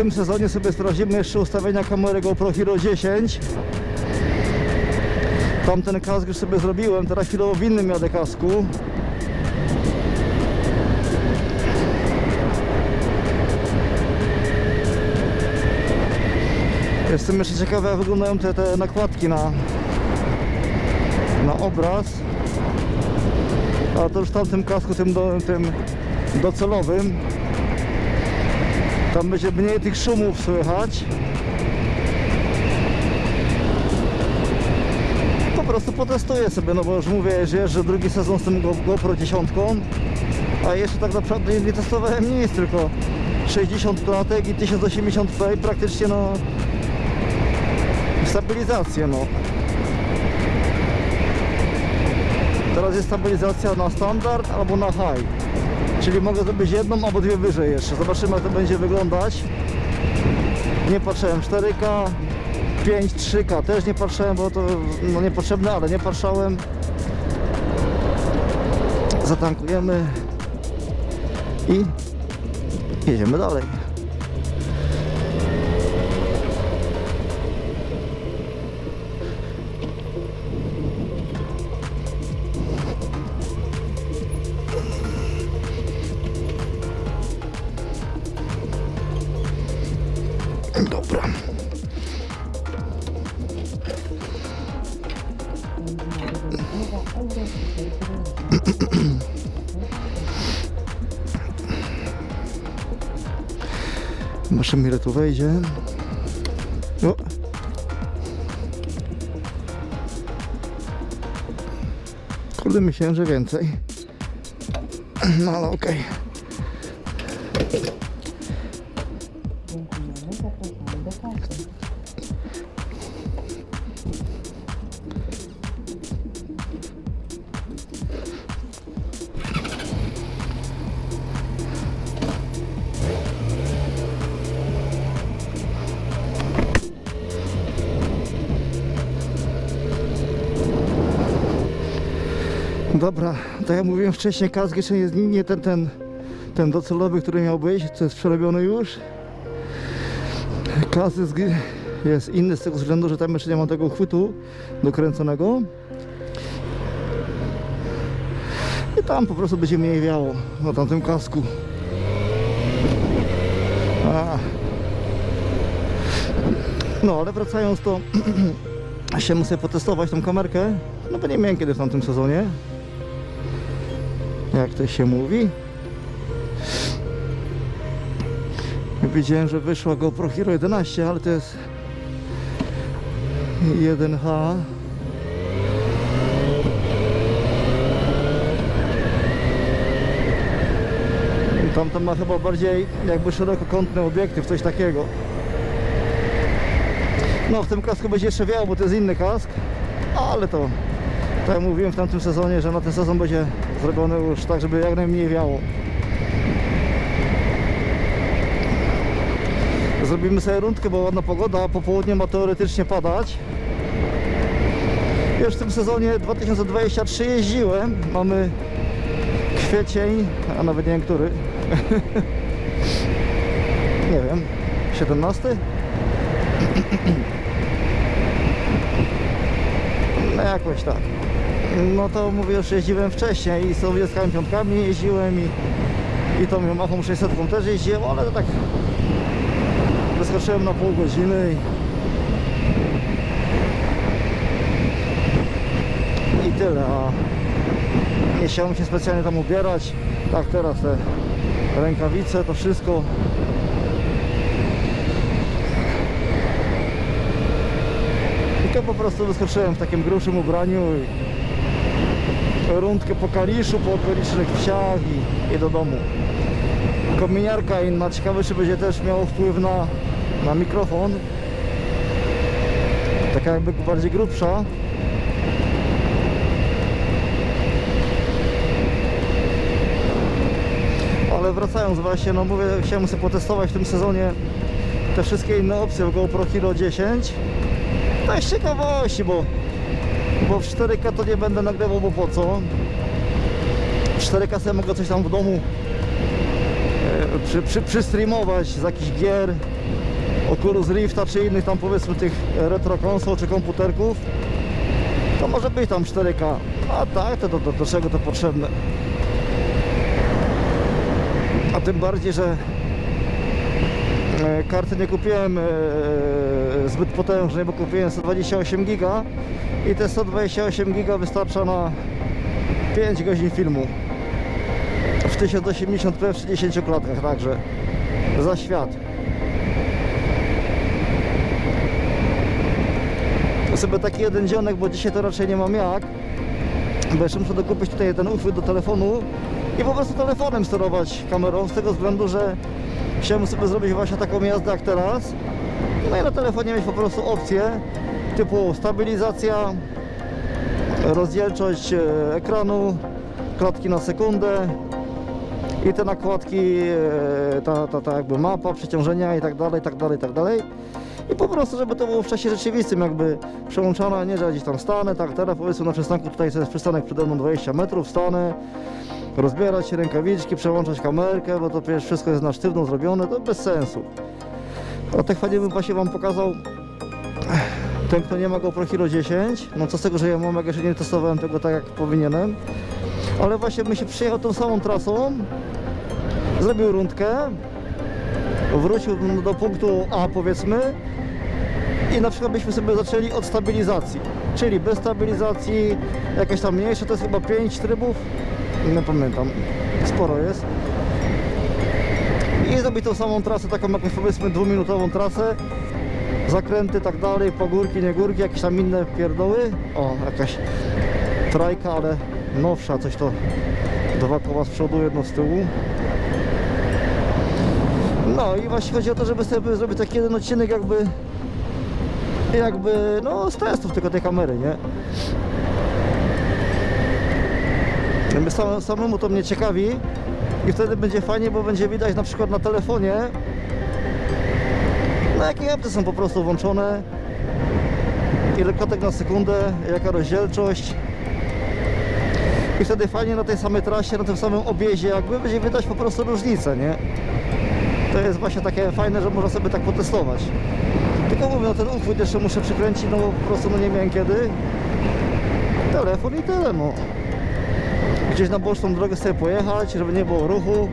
Tym sezonie sobie sprawdzimy jeszcze ustawienia kamery GoPro Hero 10. Tamten kask już sobie zrobiłem, teraz chwilowo w innym jadę kasku. Jestem jeszcze ciekawy jak wyglądają te, te nakładki na, na obraz. A to już w tamtym kasku, tym, do, tym docelowym. Tam będzie mniej tych szumów słychać. Po prostu potestuję sobie, no bo już mówię, że jeżdżę drugi sezon z tym Go- GoPro 10. A jeszcze tak naprawdę nie testowałem nic, tylko 60 klatek i 1080p i praktycznie no stabilizację no. Teraz jest stabilizacja na standard albo na high. Czyli mogę zrobić jedną albo dwie wyżej jeszcze. Zobaczymy jak to będzie wyglądać. Nie patrzyłem 4K, 5, 3K też nie patrzyłem, bo to no niepotrzebne, ale nie patrzałem. Zatankujemy i jedziemy dalej. Zobaczymy ile tu wejdzie. O. Kurde, myślałem, że więcej. No ale okej. Dziękujemy, Dobra, tak jak mówiłem wcześniej, kask jeszcze jest nie ten, ten, ten docelowy, który miał być, to jest przerobiony już. Kask jest, jest inny z tego względu, że tam jeszcze nie ma tego chwytu dokręconego. I tam po prostu będzie mniej wiało na tamtym kasku. A. No, ale wracając to Chciałem sobie potestować tą kamerkę, no bo nie miałem kiedy w tamtym sezonie. Jak to się mówi. Widziałem, że wyszła GoPro Hero 11, ale to jest 1H. Tamta ma chyba bardziej jakby szerokokątny obiektyw, coś takiego. No w tym kasku będzie jeszcze wiało, bo to jest inny kask, ale to tak jak mówiłem w tamtym sezonie, że na ten sezon będzie zrobiony już tak, żeby jak najmniej wiało. Zrobimy sobie rundkę, bo ładna pogoda, po południu ma teoretycznie padać. Już w tym sezonie 2023 jeździłem, mamy kwiecień, a nawet nie wiem który. nie wiem, 17? No jakoś tak. No to mówię, już jeździłem wcześniej i z tą wieskami piątkami jeździłem i, i tą Yamahą 600 też jeździłem, ale to tak wyskoczyłem na pół godziny i, i tyle, a nie chciałem się specjalnie tam ubierać. Tak teraz te rękawice, to wszystko Tylko po prostu wyskoczyłem w takim grubszym ubraniu i rundkę po Kaliszu, po okolicznych wsiach i, i do domu. Kominiarka inna, ciekawe czy będzie też miało wpływ na, na mikrofon. Taka jakby bardziej grubsza. Ale wracając właśnie, no mówię, chciałem sobie potestować w tym sezonie te wszystkie inne opcje w GoPro Hero 10 to jest ciekawości, bo, bo w 4K to nie będę nagrywał, bo po co? W 4K sobie mogę coś tam w domu e, przy, przy, przystreamować z jakichś gier, Oculus Rifta czy innych tam powiedzmy tych retro konsol czy komputerków, to może być tam 4K. A tak, to do, do, do czego to potrzebne? A tym bardziej, że karty nie kupiłem e, zbyt potężnej, bo kupiłem 128 giga i te 128 giga wystarcza na 5 godzin filmu. W 1080p w 60 klatkach także. Za świat. To sobie taki jeden dzionek, bo dzisiaj to raczej nie mam jak bo jeszcze muszę dokupić tutaj ten uchwyt do telefonu i po prostu telefonem sterować kamerą z tego względu, że chciałem sobie zrobić właśnie taką jazdę jak teraz no i na telefonie mieć po prostu opcje typu stabilizacja rozdzielczość e, ekranu, klatki na sekundę i te nakładki, e, ta, ta, ta jakby mapa, przeciążenia i tak dalej, i tak dalej, tak dalej. I po prostu, żeby to było w czasie rzeczywistym jakby przełączane, nie, że gdzieś tam stanę, tak teraz powiedzmy na przystanku, tutaj jest przystanek przede mną 20 metrów, stanę, rozbierać rękawiczki, przełączać kamerkę, bo to przecież wszystko jest na sztywno zrobione, to bez sensu. O tak fajnie bym właśnie Wam pokazał ten, kto nie ma GoPro Hero 10, no co z tego, że ja mam, jak jeszcze nie testowałem tego tak jak powinienem, ale właśnie bym się przyjechał tą samą trasą, zrobił rundkę, wrócił do punktu A powiedzmy i na przykład byśmy sobie zaczęli od stabilizacji, czyli bez stabilizacji, jakieś tam mniejsze, to jest chyba 5 trybów, nie pamiętam, sporo jest. I zrobić tą samą trasę, taką jakąś powiedzmy dwuminutową trasę, zakręty, tak dalej, pogórki, nie górki, jakieś tam inne pierdoły. O, jakaś trajka, ale nowsza, coś to dwa koła z przodu, jedno z tyłu. No i właśnie chodzi o to, żeby sobie zrobić taki jeden odcinek jakby jakby, no z testów tylko tej kamery, nie? Jakby sam, samemu to mnie ciekawi i wtedy będzie fajnie, bo będzie widać na przykład na telefonie no jakie apty są po prostu włączone ile klatek na sekundę, jaka rozdzielczość i wtedy fajnie na tej samej trasie, na tym samym obiezie jakby będzie widać po prostu różnicę, nie? To jest właśnie takie fajne, że można sobie tak potestować. Tylko mówię, no ten uchwyt jeszcze muszę przykręcić, no bo po prostu no nie miałem kiedy. Telefon i tyle, no. Gdzieś na boczną drogę sobie pojechać, żeby nie było ruchu.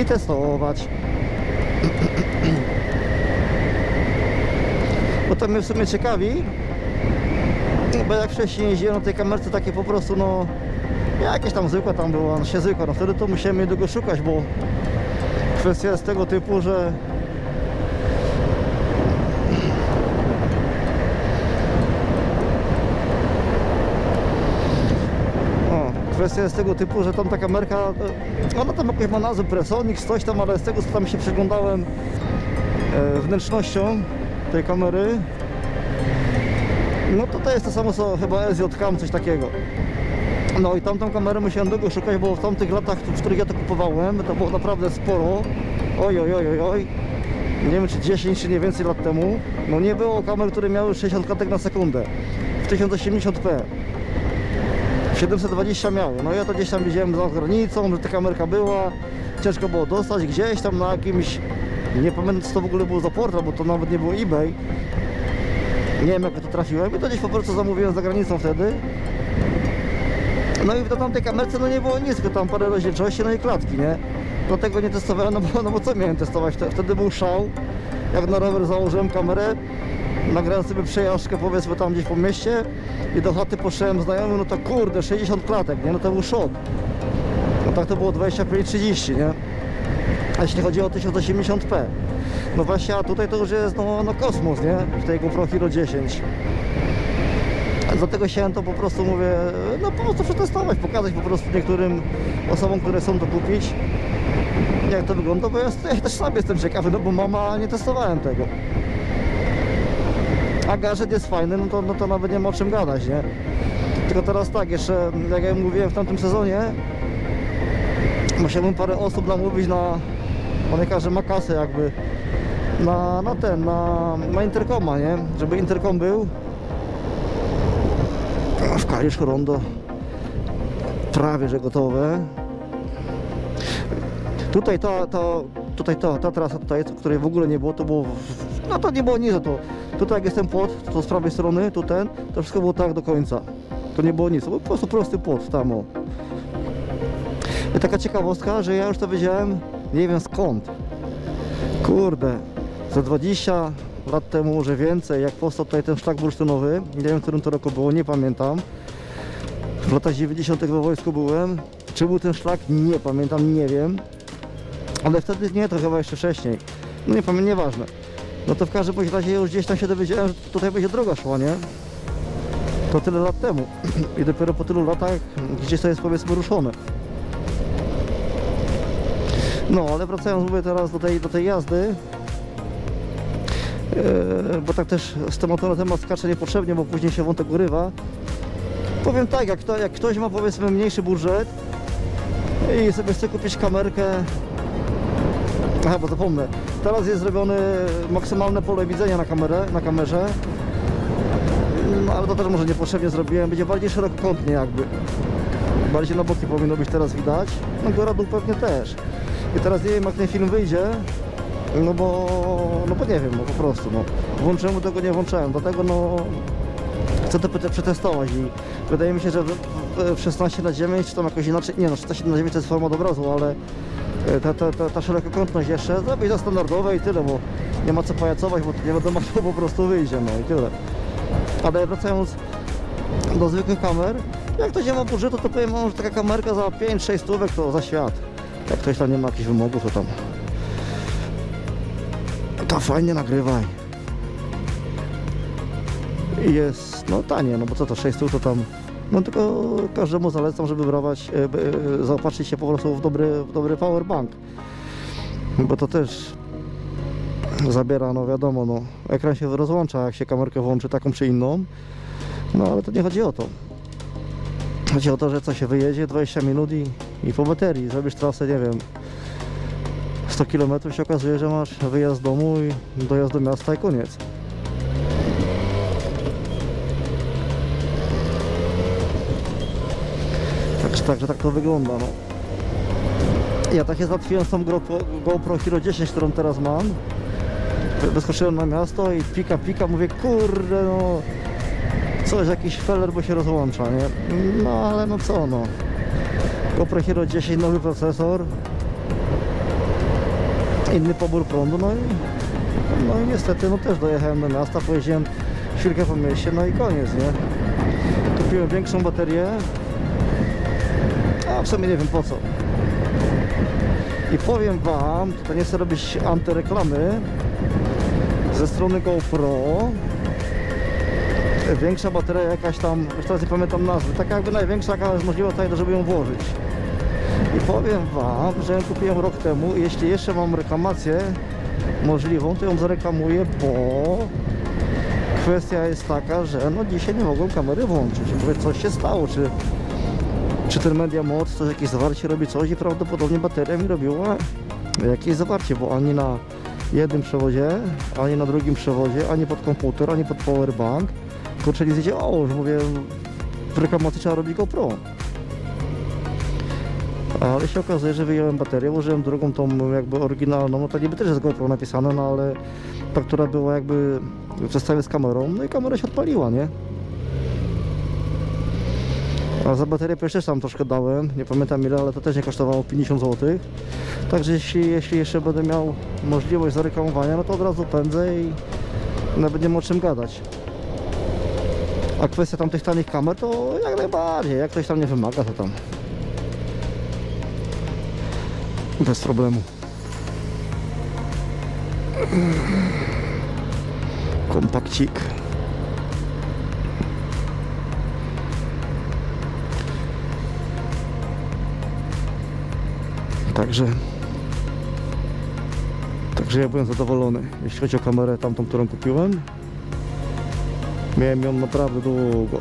I testować. Bo to mnie w sumie ciekawi, bo jak wcześniej jeździłem na tej kamerce takie po prostu no jakieś tam zwykłe tam było, no się zwykłe, no wtedy to musiałem długo szukać, bo kwestia jest tego typu, że o, kwestia jest tego typu, że tam ta kamerka, e, ona tam jakoś ma nazwę Presonix, coś tam, ale z tego co tam się przyglądałem e, wnętrznością tej kamery, no to to jest to samo co chyba SJCam, coś takiego. No i tamtą kamerę musiałem długo szukać, bo w tamtych latach, w których ja to kupowałem, to było naprawdę sporo. Oj, oj, oj, oj, oj. Nie wiem czy 10 czy nie więcej lat temu. No nie było kamer, które miały 60 klatek na sekundę. W 1080p. 720 miały. No ja to gdzieś tam widziałem za granicą, że ta kamerka była. Ciężko było dostać gdzieś tam na jakimś... Nie pamiętam co to w ogóle było za portal, bo to nawet nie było eBay. Nie wiem jak ja to trafiłem i to gdzieś po prostu zamówiłem za granicą wtedy. No i w tamtej kamerce no nie było nic, tylko tam parę rozdzielczości, no i klatki, nie? Dlatego nie testowałem, no bo, no bo co miałem testować? Wte- Wtedy był szał, jak na rower założyłem kamerę, nagrałem sobie przejażdżkę powiedzmy tam gdzieś po mieście i do chaty poszedłem znajomym, no to kurde, 60 klatek, nie? No to był szok. No tak to było 25-30, nie? A jeśli chodzi o 1080p. No właśnie, a tutaj to już jest no, no kosmos, nie? W tej GoPro Hero 10. Dlatego chciałem to po prostu mówię, no po prostu przetestować, pokazać po prostu niektórym osobom, które chcą to kupić, jak to wygląda, bo ja, ja też sam jestem ciekawy, no bo mama nie testowałem tego. A gadżet jest fajny, no to, no to nawet nie ma o czym gadać, nie? Tylko teraz tak, jeszcze jak ja mówiłem w tamtym sezonie, musiałbym parę osób namówić na, on każe ma kasę jakby, na, na ten, na, na interkoma, nie? Żeby interkom był, w Kalisz rondo prawie że gotowe. Tutaj ta, ta, tutaj ta, ta trasa tutaj, której w ogóle nie było, to było, no to nie było nic, to tutaj jak jest ten płot, to z prawej strony, tu ten, to wszystko było tak do końca. To nie było nic, to był po prostu prosty płot tam o. I taka ciekawostka, że ja już to wiedziałem, nie wiem skąd. Kurde, za 20 lat temu, może więcej, jak powstał tutaj ten szlak bursztynowy, nie wiem w którym to roku było, nie pamiętam. W latach 90. we wojsku byłem. Czy był ten szlak? Nie pamiętam, nie wiem. Ale wtedy nie, to chyba jeszcze wcześniej. No nie pamiętam, nieważne. No to w każdym razie już gdzieś tam się dowiedziałem, że tutaj będzie droga szła, nie? To tyle lat temu. I dopiero po tylu latach gdzieś to jest powiedzmy ruszone. No, ale wracając mówię teraz do tej, do tej jazdy. Yy, bo tak też z tematu na temat skaczę niepotrzebnie, bo później się wątek urywa. Powiem tak, jak, to, jak ktoś ma powiedzmy mniejszy budżet i sobie chce kupić kamerkę, aha, bo zapomnę, teraz jest zrobione maksymalne pole widzenia na kamerę, na kamerze, no, ale to też może niepotrzebnie zrobiłem, będzie bardziej szerokokątnie jakby, bardziej na boki powinno być teraz widać, no góra dół pewnie też. I teraz nie wiem jak ten film wyjdzie, no bo, no bo nie wiem, no po prostu, no. Włączyłem, tego nie włączałem, dlatego no chcę to przetestować i wydaje mi się, że w, w, w 16 na 9 czy tam jakoś inaczej, nie no 16 na 9 to jest forma obrazu, ale ta, ta, ta, ta szerokokątność jeszcze zrobić za standardowe i tyle, bo nie ma co pajacować, bo nie wiadomo co po prostu wyjdzie, no i tyle. Ale wracając do zwykłych kamer, jak ktoś nie ma budżetu, to powiem wam, że taka kamerka za 5-6 stówek to za świat. Jak ktoś tam nie ma jakichś wymogów, to tam to fajnie nagrywaj. Jest, no tanie, no bo co to, 6 to tam, no tylko każdemu zalecam, żeby brawać, e, e, zaopatrzyć się po prostu w dobry, w dobry powerbank. Bo to też zabiera, no wiadomo, no ekran się rozłącza, jak się kamerkę włączy taką czy inną, no ale to nie chodzi o to. Chodzi o to, że co się wyjedzie 20 minut i, i po baterii zrobisz trasę, nie wiem, 100 km się okazuje, że masz wyjazd z domu i dojazd do miasta i koniec. Także, tak to wygląda. No. Ja tak się załatwiłem z tą GoPro, GoPro Hero 10, którą teraz mam. Wy- Wyskoczyłem na miasto i pika, pika, mówię, kurde no, coś, jakiś feller, bo się rozłącza, nie? No ale no co no. GoPro Hero 10, nowy procesor, inny pobór prądu, no i, no i niestety no też dojechałem do miasta, pojeździłem chwilkę po mieście, no i koniec, nie? Kupiłem większą baterię, a w sumie nie wiem po co. I powiem wam, to nie chcę robić antyreklamy, ze strony GoPro większa bateria jakaś tam, już teraz nie pamiętam nazwy, taka jakby największa jaka jest możliwa tutaj, żeby ją włożyć. I powiem Wam, że ją kupiłem rok temu i jeśli jeszcze mam reklamację możliwą, to ją zareklamuję, bo kwestia jest taka, że no dzisiaj nie mogłem kamery włączyć. Mówię, coś się stało, czy, czy ten Media Mod, coś jakieś zawarcie robi coś i prawdopodobnie bateria mi robiła jakieś zawarcie, bo ani na jednym przewodzie, ani na drugim przewodzie, ani pod komputer, ani pod powerbank, kurczę nie zdziałało, już mówię, w reklamacji trzeba robić GoPro. Ale się okazuje, że wyjąłem baterię, użyłem drugą tą jakby oryginalną, no to niby też jest GoPro napisane, no ale ta, która była jakby w zestawie z kamerą, no i kamera się odpaliła, nie? A za baterię też tam troszkę dałem, nie pamiętam ile, ale to też nie kosztowało 50 zł. Także jeśli, jeśli jeszcze będę miał możliwość zareklamowania, no to od razu pędzę i nie ma o czym gadać. A kwestia tam tych tanich kamer, to jak najbardziej, jak ktoś tam nie wymaga, to tam bez problemu. Kompakcik. Także Także ja byłem zadowolony, jeśli chodzi o kamerę tamtą, którą kupiłem. Miałem ją naprawdę długo.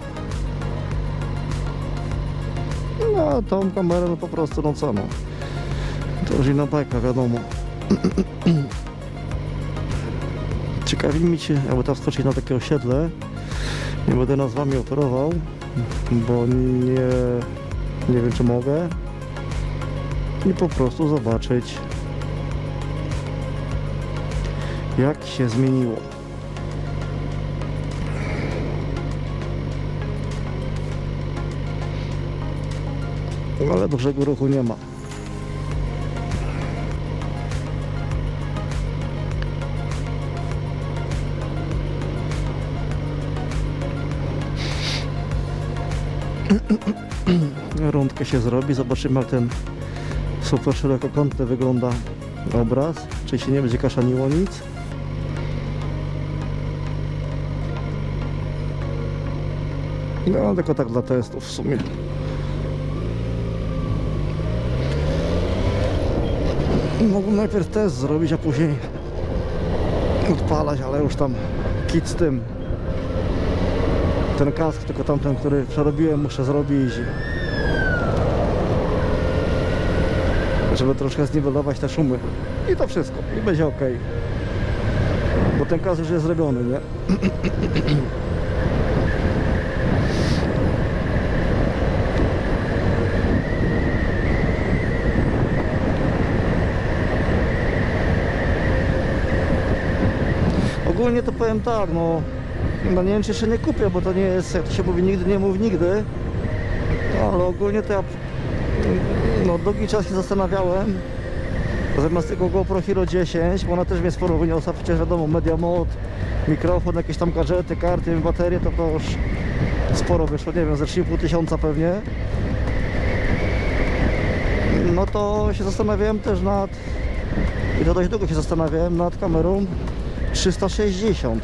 No, a tą kamerę no po prostu, no co no. To już inna bajka, wiadomo. Ciekawi mi się, jakby tam wskoczyć na takie osiedle. Nie będę nazwami operował, bo nie, nie wiem czy mogę. I po prostu zobaczyć jak się zmieniło. Ale dużego ruchu nie ma. Rundkę się zrobi, zobaczymy jak ten super szerokokątny wygląda obraz, czy się nie będzie kaszaniło nic. No tylko tak dla testów w sumie. Mogłem najpierw test zrobić, a później odpalać, ale już tam kit z tym. Ten kask, tylko tamten, który przerobiłem, muszę zrobić. Żeby troszkę zniwelować te szumy. I to wszystko. I będzie ok. Bo ten kask już jest zrobiony, nie? Ogólnie to powiem tak, no, no nie wiem czy jeszcze nie kupię, bo to nie jest, jak to się mówi, nigdy nie mów nigdy. Ale ogólnie to ja no, długi czas się zastanawiałem, zamiast tego GoPro Hero 10, bo ona też mnie sporo wyniosła, przecież wiadomo, media mod, mikrofon, jakieś tam gadżety, karty, baterie, to to już sporo wyszło, nie wiem, ze 3,5 tysiąca pewnie. No to się zastanawiałem też nad, i to dość długo się zastanawiałem nad kamerą 360.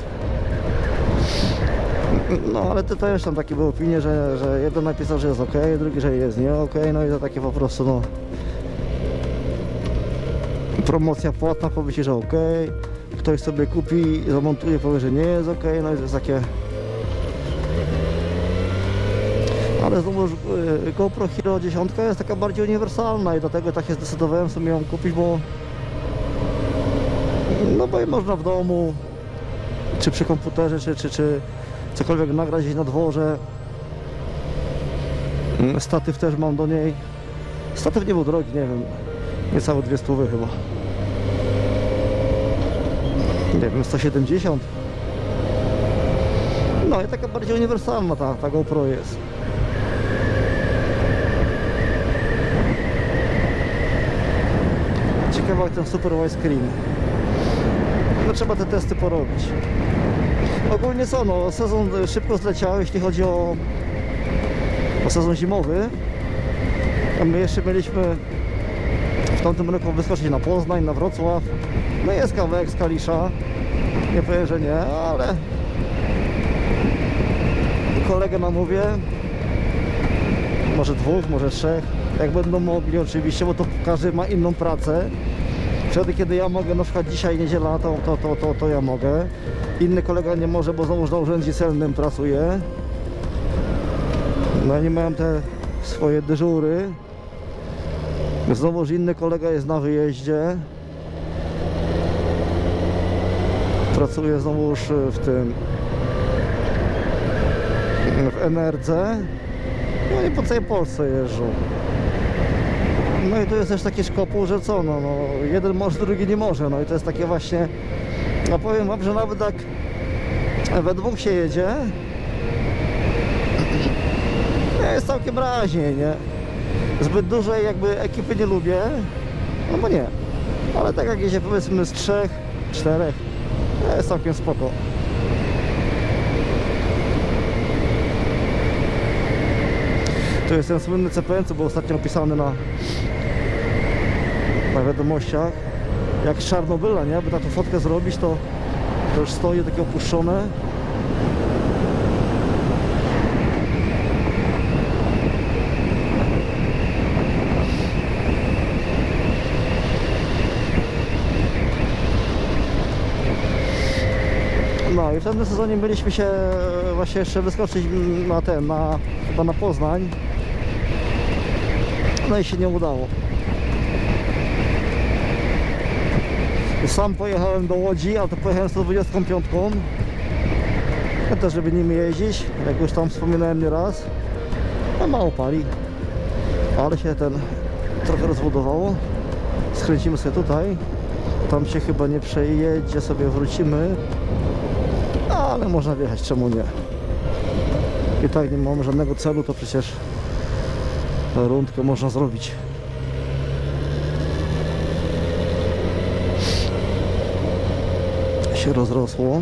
No ale to też tam takie były opinie, że, że jeden napisał, że jest ok, drugi, że jest nie ok, no i to takie po prostu no. Promocja płatna powie ci, że ok, ktoś sobie kupi, zamontuje, powie, że nie jest ok, no i to jest takie ale znowu y, GoPro Hero 10 jest taka bardziej uniwersalna i dlatego tak się zdecydowałem sobie ją kupić, bo no bo i można w domu, czy przy komputerze, czy, czy, czy cokolwiek nagrać na dworze. Mm, Statyw też mam do niej. Statyw nie był drogi, nie wiem, niecałe dwie stówy chyba. Nie wiem, 170. No i taka bardziej uniwersalna ta, ta GoPro jest. Ciekawe jak ten super widescreen. No trzeba te testy porobić. Ogólnie co, no sezon szybko zleciał, jeśli chodzi o, o sezon zimowy. A my jeszcze mieliśmy w tamtym roku wyskoczyć na Poznań, na Wrocław. No jest kawałek z Kalisza. Nie powiem, że nie, ale kolegę namówię. Może dwóch, może trzech. Jak będą mogli oczywiście, bo to każdy ma inną pracę. Wtedy, kiedy ja mogę, na przykład dzisiaj niedziela, to, to, to, to, to ja mogę. Inny kolega nie może, bo znowu na urzędzie celnym pracuje. No nie miałem te swoje dyżury. Znowuż inny kolega jest na wyjeździe. Pracuje znowuż w tym w NRC. No i po całej Polsce jeżdżą. No i tu jest też taki szkopuł, że co, no, no jeden może, drugi nie może, no i to jest takie właśnie, no powiem wam, że nawet jak we dwóch się jedzie, jest całkiem raźnie, nie? Zbyt dużej jakby ekipy nie lubię, no bo nie, ale tak jak jedzie powiedzmy z trzech, czterech, to jest całkiem spoko. To jest ten słynny CPN, co był ostatnio opisany na, na wiadomościach. Jak z Czarnobyla, nie? Aby taką fotkę zrobić, to, to już stoi takie opuszczone. No i w tym sezonie byliśmy się właśnie jeszcze wyskoczyć na ten, na, chyba na Poznań. No i się nie udało. Sam pojechałem do Łodzi, ale to pojechałem 125. Ja też, żeby nim jeździć, jak już tam wspominałem nie raz. A mało pali. Ale się ten trochę rozbudowało. Skręcimy sobie tutaj. Tam się chyba nie przejedzie, sobie wrócimy. Ale można wjechać, czemu nie? I tak nie mamy żadnego celu, to przecież rundkę można zrobić. Się rozrosło.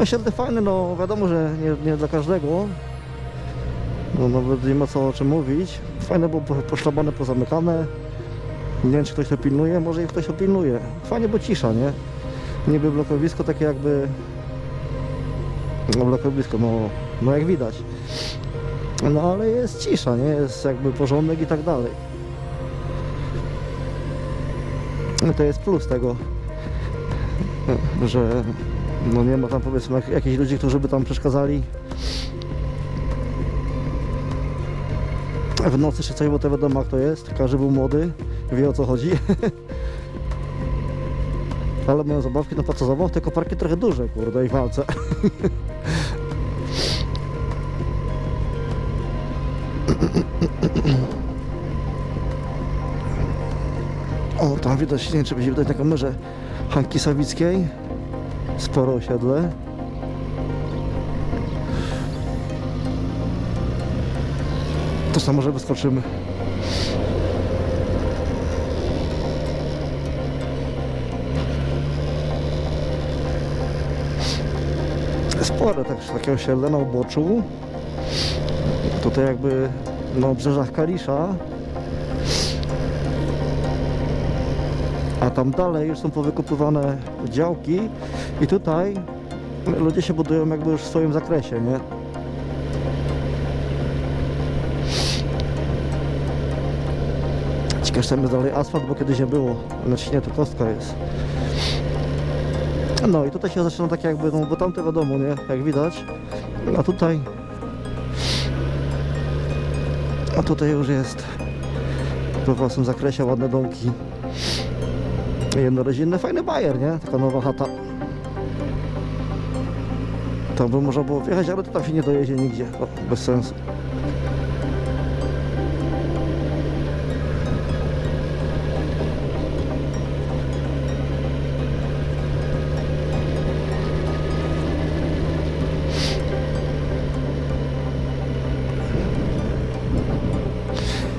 Osiedle fajne, no wiadomo, że nie, nie dla każdego. No nawet nie ma co o czym mówić. Fajne, bo po- poszlabane, pozamykane. Nie wiem, czy ktoś to pilnuje, może i ktoś to pilnuje. Fajnie, bo cisza, nie? Niby blokowisko takie jakby... No blokowisko, no, no jak widać. No ale jest cisza, nie? Jest jakby porządek i tak dalej. No to jest plus tego, że no nie ma tam powiedzmy jak, jakichś ludzi, którzy by tam przeszkadzali w nocy czy coś, bo to wiadomo jak to jest. Każdy był młody, wie o co chodzi. Ale mają zabawki, no po co zabaw? Te koparki trochę duże, kurde, i walce. widać, nie wiem czy będzie widać na kamerze Hanki Sawickiej. Sporo osiedle. To samo, że wyskoczymy. Spore tak, takie osiedle na uboczu. Tutaj jakby na obrzeżach Kalisza. A tam dalej już są powykupywane działki i tutaj ludzie się budują jakby już w swoim zakresie, nie? Ciekawe, jest dalej asfalt, bo kiedyś nie było. Znaczy nie, to kostka jest. No i tutaj się zaczyna tak jakby, no bo tamte wiadomo, nie? Jak widać. A tutaj... A tutaj już jest we własnym zakresie ładne domki. Jednorodzinny, fajny bajer, nie? Taka nowa chata. Tam by można było wjechać, ale to tam się nie dojedzie nigdzie. O, bez sensu.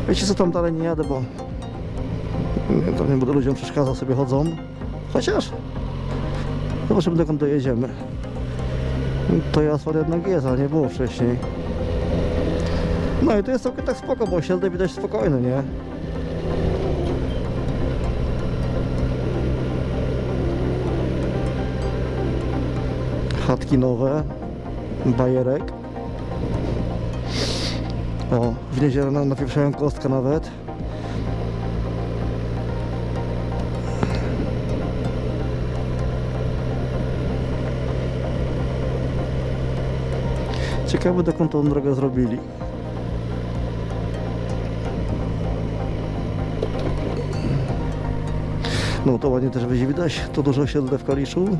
Wiecie co, tam dalej nie jadę, bo nie, to nie będę ludziom przeszkadzał, sobie chodzą. Chociaż zobaczymy dokąd dojedziemy. To ja asfalt jednak jest, ale nie było wcześniej. No i to jest całkiem tak spoko, bo osiedle widać spokojne, nie? Chatki nowe, bajerek. O, w niedzielę nam napieprzają kostkę nawet. Ciekawe dokąd tą drogę zrobili. No to ładnie też będzie widać, to dużo osiedle w Kaliszu.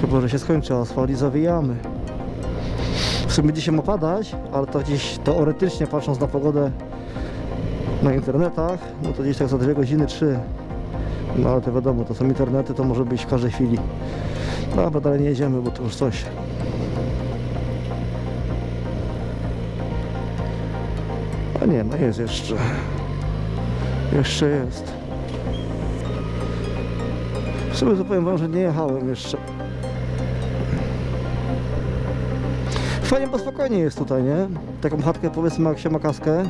Chyba, że się skończy asfalt zawijamy. W sumie dzisiaj ma padać, ale to gdzieś teoretycznie patrząc na pogodę na internetach, no to gdzieś tak za dwie godziny, trzy. No ale to wiadomo, to są internety, to może być w każdej chwili. Dobra, dalej nie jedziemy, bo to już coś. A nie, no jest jeszcze. Jeszcze jest. W sumie to powiem wam, że nie jechałem jeszcze. Fajnie, bo spokojnie jest tutaj, nie? Taką chatkę powiedzmy jak się ma kaskę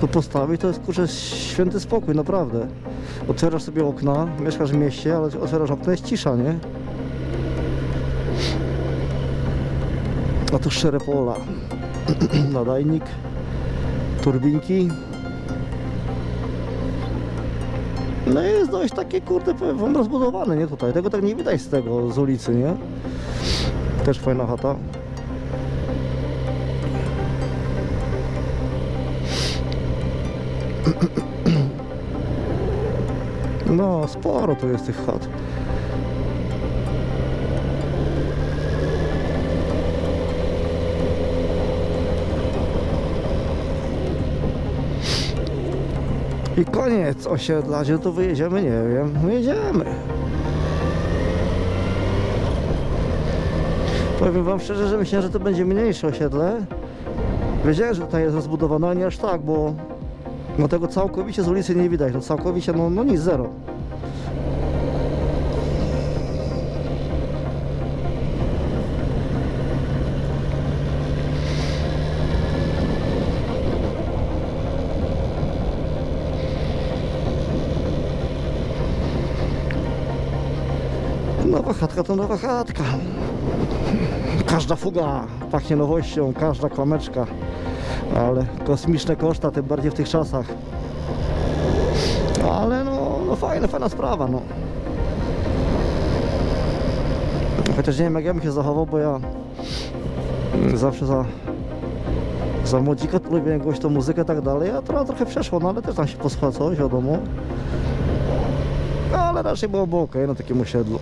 to postawić, to jest kurczę święty spokój, naprawdę. Otwierasz sobie okna, mieszkasz w mieście, ale otwierasz okno, jest cisza, nie? A tu szczere pola. Nadajnik, turbinki. No i jest dość takie, kurde, powiem wam, rozbudowane, nie tutaj. Tego tak nie widać z tego, z ulicy, nie? Też fajna chata. No, sporo tu jest tych chat. I koniec osiedla, gdzie tu wyjedziemy, nie wiem. No, jedziemy. Powiem wam szczerze, że myślałem, że to będzie mniejsze osiedle. Wiedziałem, że tutaj jest rozbudowane, ale nie aż tak, bo no tego całkowicie z ulicy nie widać. No całkowicie, no, no nic, zero. Nowa chatka to nowa chatka. Każda fuga pachnie nowością, każda klameczka. Ale kosmiczne koszta, tym bardziej w tych czasach. Ale no, no fajna, fajna sprawa, no. Chociaż nie wiem jak ja bym się zachował, bo ja zawsze za za młodzika to lubiłem głośną muzykę i tak dalej, a teraz trochę przeszło, no ale też tam się posłucha coś, wiadomo. No, ale raczej byłoby ok na takim osiedlu.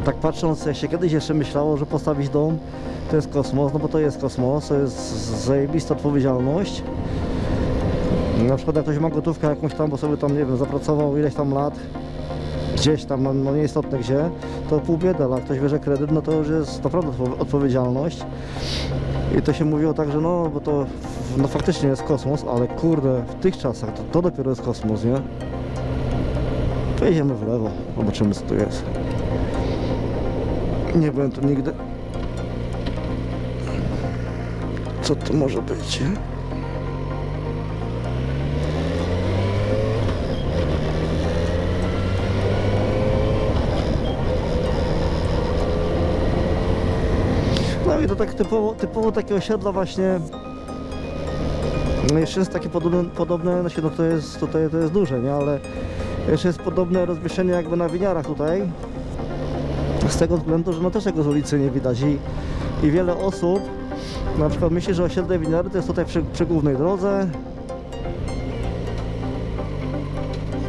Tak patrząc, jak się kiedyś jeszcze myślało, że postawić dom to jest kosmos, no bo to jest kosmos, to jest zajebista odpowiedzialność. Na przykład jak ktoś ma gotówkę jakąś tam, bo sobie tam, nie wiem, zapracował ileś tam lat, gdzieś tam, no, no nieistotne gdzie, to pół bieda, ale jak ktoś bierze kredyt, no to już jest naprawdę odpo- odpowiedzialność. I to się mówiło tak, że no, bo to no faktycznie jest kosmos, ale kurde, w tych czasach to, to dopiero jest kosmos, nie? Pojedziemy w lewo, zobaczymy co tu jest. Nie byłem tu nigdy. Co to może być? No i to tak typowo, typowo takie osiedla właśnie. No jeszcze jest takie podobne, podobne znaczy no to jest tutaj to jest duże, nie? Ale jeszcze jest podobne rozmieszczenie jakby na winiarach tutaj. Z tego względu, że no też tego z ulicy nie widać i, i wiele osób na przykład myśli, że osiedle winiary to jest tutaj przy, przy głównej drodze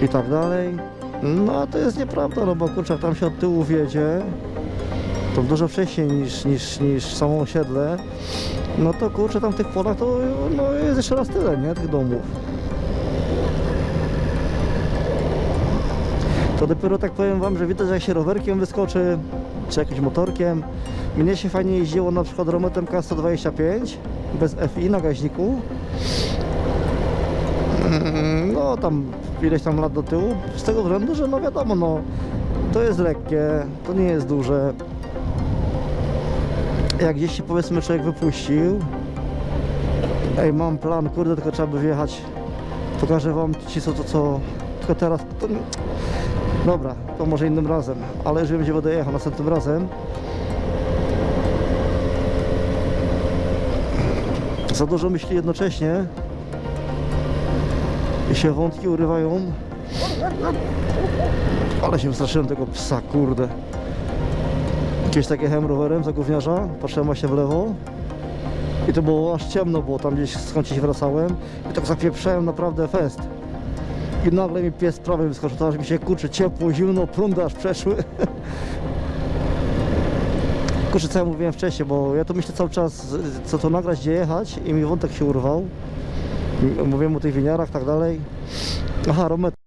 i tak dalej. No a to jest nieprawda, no bo kurczę, jak tam się od tyłu wiedzie, to dużo wcześniej niż, niż, niż samo osiedle, no to kurczę, tam w tych polach to no, jest jeszcze raz tyle, nie, tych domów. To dopiero tak powiem wam, że widać jak się rowerkiem wyskoczy, czy jakimś motorkiem. Mnie się fajnie jeździło na przykład Rometem K125 bez FI na gaźniku. Mm, No tam ileś tam lat do tyłu, z tego względu, że no wiadomo, no to jest lekkie, to nie jest duże. Jak gdzieś się powiedzmy człowiek wypuścił, ej mam plan, kurde, tylko trzeba by wjechać, pokażę wam ci co, to co, tylko teraz, to, Dobra, to może innym razem, ale jeżeli będzie będę jechał następnym razem, za dużo myśli jednocześnie i się wątki urywają. Ale się wystraszyłem tego psa, kurde. Kiedyś tak jechałem rowerem za gówniarza, patrzyłem właśnie w lewo i to było aż ciemno, było tam gdzieś skąd się wracałem i tak zapieprzałem naprawdę fest. I nagle mi pies prawy wyskoczył, aż mi się kurczy ciepło, zimno, prądy aż przeszły. Kurczę, co ja mówiłem wcześniej, bo ja to myślę cały czas, co to nagrać, gdzie jechać i mi wątek się urwał. Mówiłem o tych winiarach, tak dalej. Aha, Romet